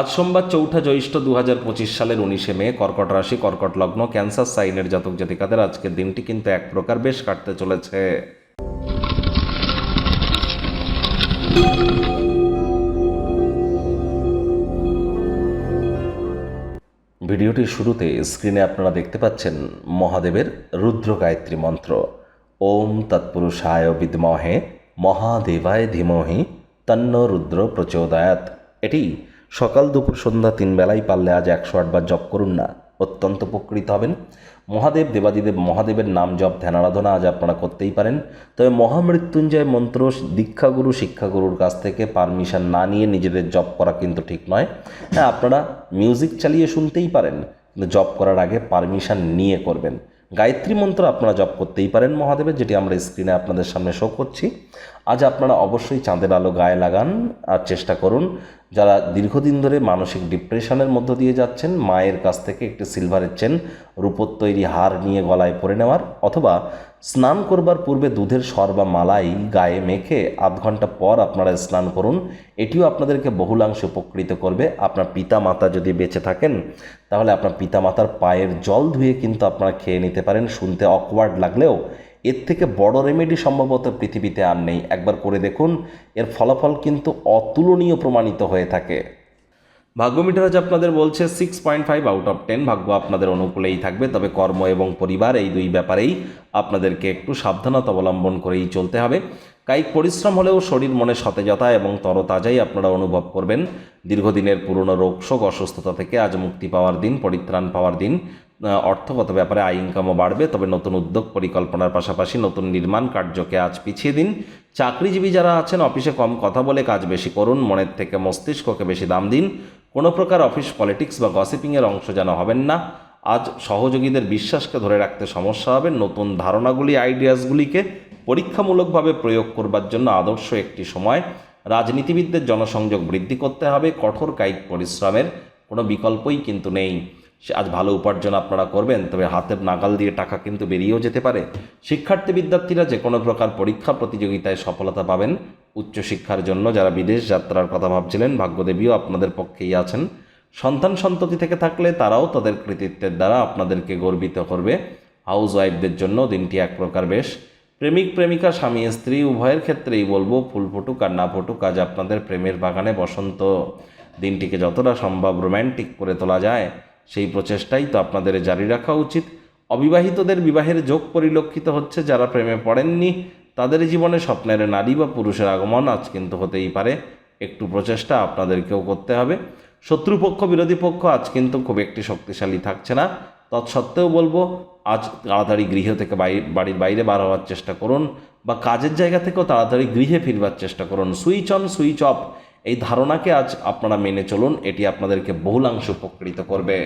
আজ সোমবার চৌঠা জ্যৈষ্ঠ দু হাজার পঁচিশ সালের উনিশে মে, কর্কট রাশি, কর্কট লগ্ন, ক্যান্সার সাইনের জাতক জাতিকাদের আজকের দিনটি কিন্তু এক প্রকার বেশ কাটতে চলেছে। ভিডিওটির শুরুতে স্ক্রিনে আপনারা দেখতে পাচ্ছেন মহাদেবের রুদ্র গায়ত্রী মন্ত্র। ওম তৎপুরুষায় বিদ্মহে, মহাদেবায় ধীমহি, তন্ন রুদ্র প্রচোদয়াত এটি সকাল দুপুর সন্ধ্যা তিন বেলায় পারলে আজ একশো আটবার জপ করুন না। অত্যন্ত উপকৃত হবেন। মহাদেব দেবাদিদেব মহাদেবের নাম জপ ধ্যান আরাধনা আজ আপনারা করতেই পারেন। তবে মহামৃত্যুঞ্জয় মন্ত্র দীক্ষাগুরু, শিক্ষাগুরুর কাছ থেকে পারমিশন না নিয়ে নিজেদের জপ করা কিন্তু ঠিক নয়। হ্যাঁ আপনারা মিউজিক চালিয়ে শুনতেই পারেন, কিন্তু জপ করার আগে পারমিশন নিয়ে করবেন। গায়ত্রী মন্ত্র আপনারা জপ করতেই পারেন মহাদেবের, যেটি আমরা স্ক্রিনে আপনাদের সামনে শো করছি। আজ আপনারা অবশ্যই চাঁদের আলো গায়ে লাগান আর চেষ্টা করুন যারা দীর্ঘদিন ধরে মানসিক ডিপ্রেশনের মধ্য দিয়ে যাচ্ছেন, মায়ের কাছ থেকে একটি সিলভারের চেন, রূপোর তৈরি হার নিয়ে গলায় পরে নেওয়ার অথবা স্নান করবার পূর্বে দুধের সর বা মালাই গায়ে মেখে আধ ঘণ্টা পর আপনারা স্নান করুন। এটিও আপনাদেরকে বহুলাংশে উপকৃত করবে। আপনার পিতা মাতা যদি বেঁচে থাকেন, তাহলে আপনার পিতা মাতার পায়ের জল ধুয়ে কিন্তু আপনারা খেয়ে নিতে পারেন। শুনতে অকওয়ার্ড লাগলেও এর থেকে বড় রেমেডি সম্ভবত পৃথিবীতে আর নেই। একবার করে দেখুন, এর ফলাফল কিন্তু অতুলনীয় প্রমাণিত হয়ে থাকে। ভাগ্য মিটার আজ আপনাদের বলছে six point five out of ten ভাগ্য আপনাদের অনুকূলেই থাকবে, তবে কর্ম এবং পরিবার এই দুই ব্যাপারেই আপনাদেরকে একটু সাবধানতা অবলম্বন করেই চলতে হবে। কায়িক পরিশ্রম হলেও শরীর মনে সতেজতা এবং তরতাজাই আপনারা অনুভব করবেন। দীর্ঘদিনের পুরনো রোগ, শোক, অসুস্থতা থেকে আজ মুক্তি পাওয়ার দিন, পরিত্রাণ পাওয়ার দিন অর্থগত ব্যাপারে আয় ইনকামও বাড়বে, তবে নতুন উদ্যোগ পরিকল্পনার পাশাপাশি নতুন নির্মাণ কার্যকে আজ পিছিয়ে দিন। চাকরিজীবী যারা আছেন, অফিসে কম কথা বলে কাজ বেশি করুন, মনের থেকে মস্তিষ্ককে বেশি দাম দিন। কোনো প্রকার অফিস পলিটিক্স বা গসিপিংয়ের অংশ যেন হবেন না। আজ সহযোগীদের বিশ্বাসকে ধরে রাখতে সমস্যা হবে। নতুন ধারণাগুলি, আইডিয়াসগুলিকে পরীক্ষামূলকভাবে প্রয়োগ করবার জন্য আদর্শ একটি সময়। রাজনীতিবিদদের জনসংযোগ বৃদ্ধি করতে হবে। কঠোর কায়িক পরিশ্রমের কোনো বিকল্পই কিন্তু নেই। সে আজ ভালো উপার্জন আপনারা করবেন, তবে হাতের নাগাল দিয়ে টাকা কিন্তু বেরিয়েও যেতে পারে। শিক্ষার্থী বিদ্যার্থীরা যে কোনো প্রকার পরীক্ষা প্রতিযোগিতায় সফলতা পাবেন। উচ্চশিক্ষার জন্য যারা বিদেশ যাত্রার কথা ভাবছিলেন, ভাগ্যদেবীও আপনাদের পক্ষেই আছেন। সন্তান সন্ততি থেকে থাকলে তারাও তাদের কৃতিত্বের দ্বারা আপনাদেরকে গর্বিত করবে। হাউস ওয়াইফদের জন্য দিনটি এক প্রকার বেশ। প্রেমিক, প্রেমিকা, স্বামী, স্ত্রী, উভয়ের ক্ষেত্রেই বলব, ফুল ফুটুক আর না ফুটুক আজ আপনাদের প্রেমের বাগানে বসন্ত। দিনটিকে যতটা সম্ভব রোম্যান্টিক করে তোলা যায়। সেই প্রচেষ্টাই তো আপনাদের জারি রাখা উচিত। অবিবাহিতদের বিবাহের যোগ পরিলক্ষিত হচ্ছে যারা প্রেমে পড়েননি, তাদের জীবনে স্বপ্নের নারী বা পুরুষের আগমন আজ কিন্তু হতেই পারে। একটু প্রচেষ্টা আপনাদেরকেও করতে হবে। শত্রুপক্ষ, বিরোধী পক্ষ আজ কিন্তু খুব একটি শক্তিশালী থাকছে না। তৎসত্ত্বেও বলব, আজ তাড়াতাড়ি গৃহ থেকে বাড়ির বাইরে বার হওয়ার চেষ্টা করুন বা কাজের জায়গা থেকেও তাড়াতাড়ি গৃহে ফিরবার চেষ্টা করুন। সুইচ অন, সুইচ অফ এই ধারণাকে আজ আপনারা মেনে চলুন এটি আপনাদেরকে বহুলাংশ উপকৃত করবে।